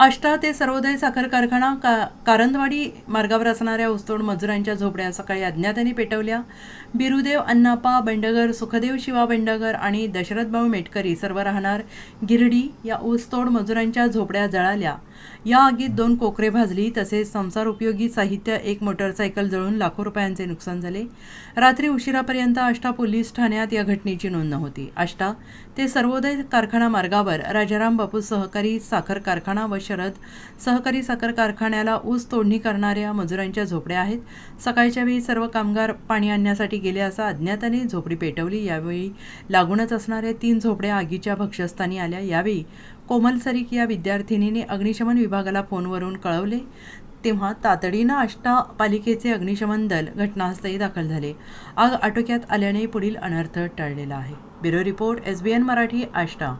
आष्टा ते सर्वोदय साखर कारखाना का कारंदवाडी मार्गावर असणाऱ्या ऊसतोड मजुरांच्या झोपड्या सकाळी अज्ञातांनी पेटवल्या. बिरुदेव अण्णापा बंडगर सुखदेव शिवा बंडगर आणि दशरथभाऊ मेटकरी सर्व राहणार गिरडी या ऊसतोड मजुरांच्या झोपड्या जळाल्या. या आगीत दोन कोकरे भाजली तसेच संसार उपयोगी साहित्य एक मोटरसायकल जळून लाखो रुपयांचे नुकसान झाले. रात्री उशिरापर्यंत आष्टा पोलीस ठाण्यात या घटनेची नोंद नव्हती. आष्टा ते सर्वोदय कारखाना मार्गावर राजाराम बापू सहकारी साखर कारखाना व शरद सहकारी साखर कारखान्याला ऊस तोडणी करणाऱ्या मजुरांच्या झोपड्या आहेत. सकाळच्या वेळी सर्व कामगार पाणी आणण्यासाठी गेले असा अज्ञाताने झोपडी पेटवली. यावेळी लागूनच असणाऱ्या तीन झोपड्या आगीच्या भक्षस्थानी आल्या. यावेळी कोमल सरीक या विद्यार्थिनीने अग्निशमन विभागाला फोनवरून कळवले. तेव्हा तातडीनं आष्टा पालिकेचे अग्निशमन दल घटनास्थळी दाखल झाले. आग आटोक्यात आल्याने पुढील अनर्थ टळलेला आहे. Bureau report S B N Marathi Ashta.